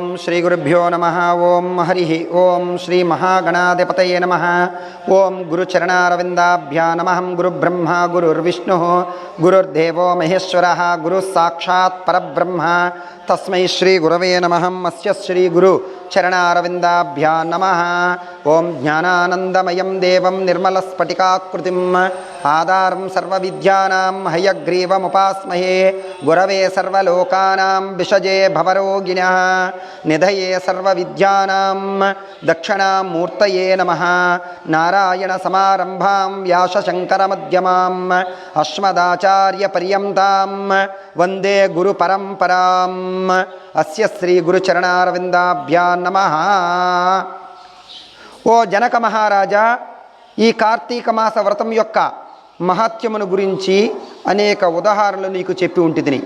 ఓం శ్రీ గురుభ్యో నమ ఓం హరి ఓం శ్రీ మహాగణాధిపతయే నమ ఓం గురుచరణారవిందాభ్యా నమ గురుబ్రహ్మ గురుర్విష్ణు గురుర్దేవో మహేశ్వర గురు సాక్షాత్ పరబ్రహ్మ తస్మై శ్రీ గురవే నమహం అస్య శ్రీ గురు చరణారవిందాభ్యా నమ ఓం జ్ఞానానందమయం దేవం నిర్మలస్ఫటికాకృతిం ఆధారం సర్వవిద్యానాం హయగ్రీవముపాస్మహే గురవే సర్వలోకానాం విషజే భవరోగిణ నిధయే సర్వవిద్యానాం దక్షిణామూర్తయే నమ నారాయణ సమారంభాం వ్యాసశంకరమధ్యమాం అస్మదాచార్యపర్యంతాం వందే గురు పరంపరాం అస్య శ్రీ గురుచరణారవిందాభ్యా నమ. ఓ జనక మహారాజా ఈ కార్తీక మాస వ్రతం యొక్క మహాత్యమును గురించి అనేక ఉదాహరణలు నీకు చెప్పి ఉంటిదిని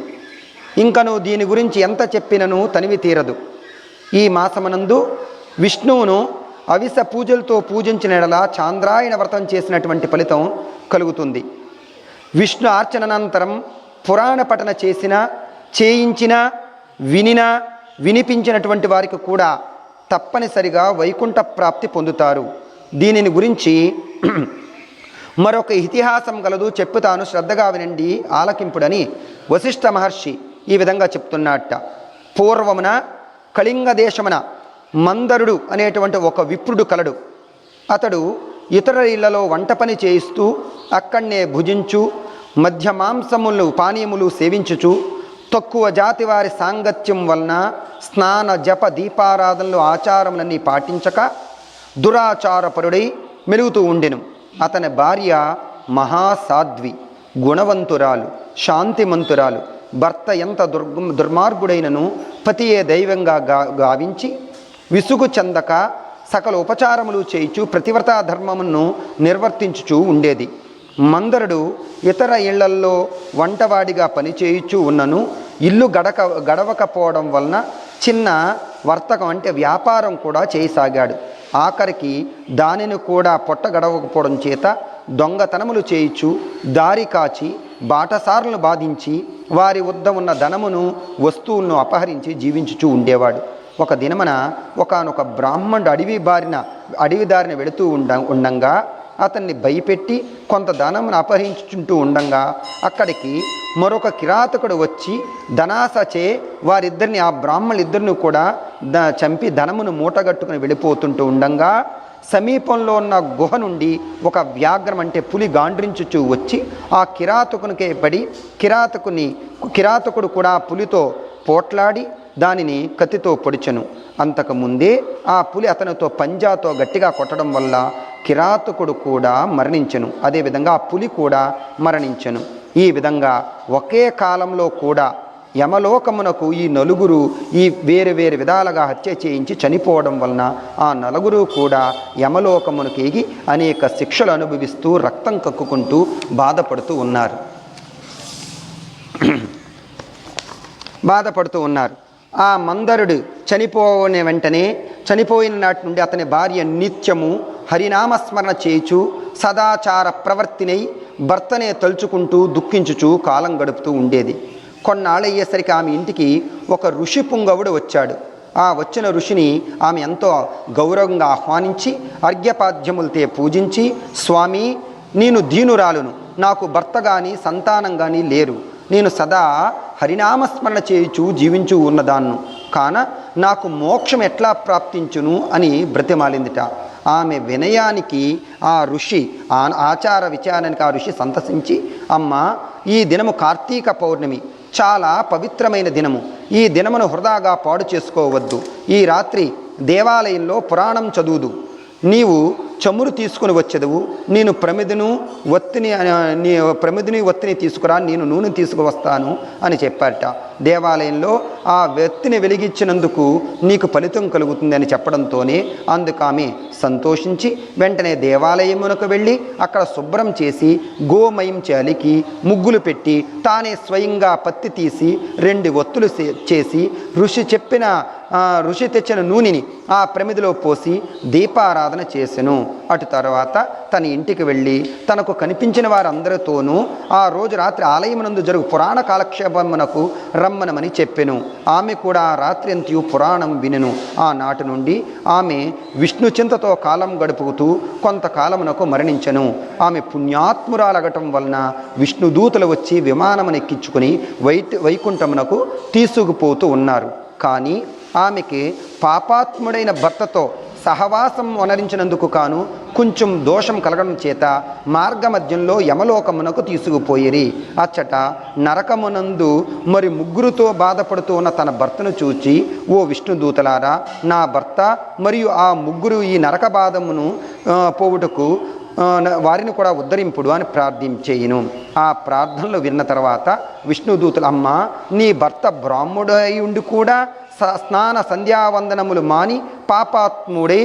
ఇంకను దీని గురించి ఎంత చెప్పినను తనివి తీరదు. ఈ మాసమునందు విష్ణువును అవిస పూజలతో పూజించిన చాంద్రాయణ వ్రతం చేసినటువంటి ఫలితం కలుగుతుంది. విష్ణు అర్చననంతరం పురాణ పఠన చేసిన చేయించిన వినిన వినిపించినటువంటి వారికి కూడా తప్పనిసరిగా వైకుంఠ ప్రాప్తి పొందుతారు. దీనిని గురించి మరొక ఇతిహాసం గలదు చెప్పుతాను. శ్రద్ధగా వినండి ఆలకింపుడని వశిష్ఠ మహర్షి ఈ విధంగా చెప్తున్నట్ట పూర్వమున కళింగ దేశమున మందరుడు అనేటువంటి ఒక విప్రుడు కలడు. అతడు ఇతర ఇళ్ళలో వంట పని చేయిస్తూ అక్కడనే భుజించు మధ్య మాంసములు పానీయములు సేవించుచు తక్కువ జాతి వారి సాంగత్యం వలన స్నాన జప దీపారాధనలు ఆచారములన్నీ పాటించక దురాచారపరుడై మెలుగుతూ ఉండెను. అతని భార్య మహాసాధ్వి గుణవంతురాలు శాంతిమంతురాలు భర్త ఎంత దుర్గ దుర్మార్గుడైనను పతియే దైవంగా గా గావించి విసుగు చెందక సకల ఉపచారములు చేయిచు ప్రతివ్రత ధర్మమును నిర్వర్తించుచూ ఉండేది. మందరుడు ఇతర ఇళ్ళల్లో వంటవాడిగా పనిచేయుచూ ఉన్నను. ఇల్లు గడక గడవకపోవడం వలన చిన్న వర్తకం అంటే వ్యాపారం కూడా చేయసాగాడు. ఆఖరికి దానిని కూడా పొట్ట గడవకపోవడం చేత దొంగతనములు చేయిచు దారి కాచి బాటసారులను బాధించి వారి వద్ద ఉన్న ధనమును వస్తువులను అపహరించి జీవించుచూ ఉండేవాడు. ఒక దినమన ఒకనొక బ్రాహ్మణుడు అడవి బారిన అడవి దారిన వెళుతూ ఉండ ఉండంగా అతన్ని భయపెట్టి కొంత ధనమును అపహరించుచుంటూ ఉండంగా అక్కడికి మరొక కిరాతకుడు వచ్చి ధనాసచే వారిద్దరిని ఆ బ్రాహ్మణులిద్దరిని కూడా ద చంపి ధనమును మూటగట్టుకుని వెళ్ళిపోతుంటూ ఉండంగా సమీపంలో ఉన్న గుహ నుండి ఒక వ్యాఘ్రం అంటే పులి గాండ్రించుచూ వచ్చి ఆ కిరాతకునికే పడి కిరాతకుని కిరాతకుడు కూడా పులితో పోట్లాడి దానిని కత్తితో పొడిచెను. అంతకుముందే ఆ పులి అతనితో పంజాతో గట్టిగా కొట్టడం వల్ల కిరాతకుడు కూడా మరణించను. అదేవిధంగా ఆ పులి కూడా మరణించను. ఈ విధంగా ఒకే కాలంలో కూడా యమలోకమునకు ఈ నలుగురు ఈ వేరు వేరు విధాలుగా హత్య చేయించి చనిపోవడం వలన ఆ నలుగురు కూడా యమలోకమునకు ఎగి అనేక శిక్షలు అనుభవిస్తూ రక్తం కక్కుకుంటూ బాధపడుతూ ఉన్నారు. బాధపడుతూ ఉన్నారు. ఆ మందరుడు చనిపోయిన వెంటనే చనిపోయిన నాటి నుండి అతని భార్య నిత్యము హరినామస్మరణ చేయుచు సదాచార ప్రవర్తినై భర్తనే తలుచుకుంటూ దుఃఖించుచు కాలం గడుపుతూ ఉండేది. కొన్నాళ్ళయ్యేసరికి ఆమె ఇంటికి ఒక ఋషి పుంగవుడు వచ్చాడు. ఆ వచ్చిన ఋషిని ఆమె ఎంతో గౌరవంగా ఆహ్వానించి అర్ఘ్యపాద్యములతే పూజించి స్వామి నేను దీనురాలును. నాకు భర్త కానీ సంతానం కానీ లేరు. నేను సదా హరినామస్మరణ చేయుచు జీవించు ఉన్నదాన్ను. కాన నాకు మోక్షం ఎట్లా ప్రాప్తించును అని బ్రతిమాలిందిట. ఆమె వినయానికి ఆ ఋషి ఆ ఆచార విచారానికి ఆ ఋషి సంతసించి అమ్మ ఈ దినము కార్తీక పౌర్ణమి చాలా పవిత్రమైన దినము. ఈ దినమును హృదాగా పాడు చేసుకోవద్దు. ఈ రాత్రి దేవాలయంలో పురాణం చదువుదు. నీవు చమురు తీసుకుని వచ్చేదవు నేను ప్రమిదను ఒత్తిని నీ ప్రమిదిని ఒత్తిని తీసుకురా నేను నూనె తీసుకువస్తాను అని చెప్పారట. దేవాలయంలో ఆ వ్యక్తిని వెలిగించినందుకు నీకు ఫలితం కలుగుతుంది అని చెప్పడంతోనే అందుకు ఆమె సంతోషించి వెంటనే దేవాలయమునకు వెళ్ళి అక్కడ శుభ్రం చేసి గోమయం చలికి ముగ్గులు పెట్టి తానే స్వయంగా పత్తి తీసి రెండు ఒత్తులు చేసి ఋషి చెప్పిన ఋషి తెచ్చిన నూనెని ఆ ప్రమిదిలో పోసి దీపారాధన చేసెను. అటు తర్వాత తన ఇంటికి వెళ్ళి తనకు కనిపించిన వారందరితోనూ ఆ రోజు రాత్రి ఆలయమునందు జరుగు పురాణ కాలక్షేపమునకు రమ్మనమని చెప్పెను. ఆమె కూడా ఆ రాత్రి అంతయు పురాణం వినెను. ఆనాటి నుండి ఆమె విష్ణు చింతతో కాలం గడుపుతూ కొంతకాలమునకు మరణించెను. ఆమె పుణ్యాత్మురాలగటం వలన విష్ణుదూతలు వచ్చి విమానమునెక్కించుకుని వై వైకుంఠమునకు తీసుకుపోతూ ఉన్నారు. కానీ ఆమెకి పాపాత్ముడైన భర్తతో సహవాసం వనరించినందుకు కాను కొంచెం దోషం కలగడం చేత మార్గమధ్యంలో యమలోకమునకు తీసుకుపోయిరి. అచ్చట నరకమునందు మరి ముగ్గురుతో బాధపడుతూ ఉన్న తన భర్తను చూచి ఓ విష్ణుదూతలారా నా భర్త మరియు ఆ ముగ్గురు ఈ నరక బాధమును పోవుటకు వారిని కూడా ఉద్ధరింపుడు అని ప్రార్థించేయును. ఆ ప్రార్థనలు విన్న తర్వాత విష్ణుదూతులు అమ్మ నీ భర్త బ్రాహ్మడై ఉండి కూడా స్నాన సంధ్యావందనములు మాని పాపాత్ముడే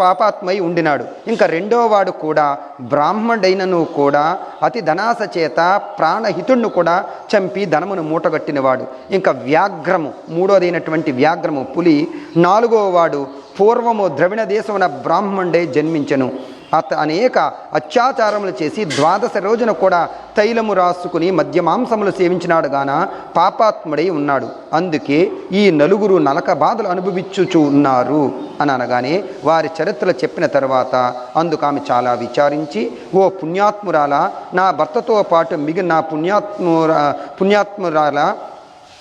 పాపాత్మై ఉండినాడు. ఇంకా రెండోవాడు కూడా బ్రాహ్మడైనను కూడా అతి ధనాస చేత ప్రాణహితుణ్ణి కూడా చంపి ధనమును మూటగట్టినవాడు. ఇంకా వ్యాఘ్రము మూడోదైనటువంటి వ్యాఘ్రము పులి నాలుగోవాడు పూర్వము ద్రవిణ దేశమున బ్రాహ్మణుడే జన్మించెను. అత అనేక అత్యాచారములు చేసి ద్వాదశ రోజున కూడా తైలము రాసుకుని మద్య మాంసములు సేవించినాడు గాన పాపాత్ముడై ఉన్నాడు. అందుకే ఈ నలుగురు నలక బాధలు అనుభవించుచు ఉన్నారు. అని అనగానే వారి చరిత్రలు చెప్పిన తర్వాత అందుకు ఆమె చాలా విచారించి ఓ పుణ్యాత్మురాల నా భర్తతో పాటు మిగిలిన పుణ్యాత్మురా పుణ్యాత్మురాల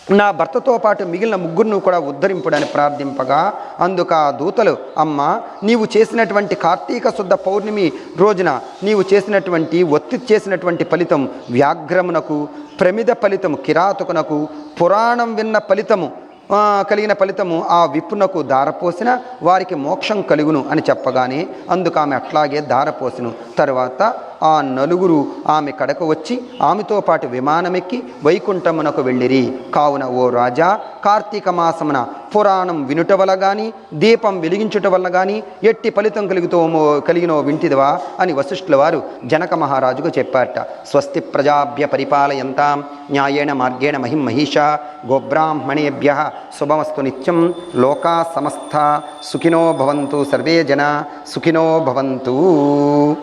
నా భర్తతో పాటు మిగిలిన ముగ్గురును కూడా ఉద్ధరింపుడని ప్రార్థింపగా అందుకు ఆ దూతలు అమ్మ నీవు చేసినటువంటి కార్తీక శుద్ధ పౌర్ణమి రోజున నీవు చేసినటువంటి ఒత్తి చేసినటువంటి ఫలితం వ్యాఘ్రమునకు ప్రమిద ఫలితము కిరాతకునకు పురాణం విన్న ఫలితము కలిగిన ఫలితము ఆ విప్పునకు దారపోసిన వారికి మోక్షం కలుగును అని చెప్పగానే అందుకు ఆమె అట్లాగే దారపోసిను. తర్వాత ఆ నలుగురు ఆమె కడకు వచ్చి ఆమెతో పాటు విమానమెక్కి వైకుంఠమునకు వెళ్ళిరి. కావున ఓ రాజా కార్తీక మాసమున పురాణం వినుట వల్ల గాని దీపం వెలిగించుట వల్ల గాని ఎట్టి ఫలితం కలుగుతోమో కలిగినో వింటిదివా అని వశిష్ఠుల వారు జనక మహారాజుకు చెప్పారట. స్వస్తి ప్రజాభ్య పరిపాలయంతాం న్యాయేణ మార్గేణ మహిం మహిష గోబ్రాహ్మణేభ్య శుభమస్తు నిత్యం లోకా సమస్త సుఖినో భవంతు సర్వే జన సుఖినో భవంతు.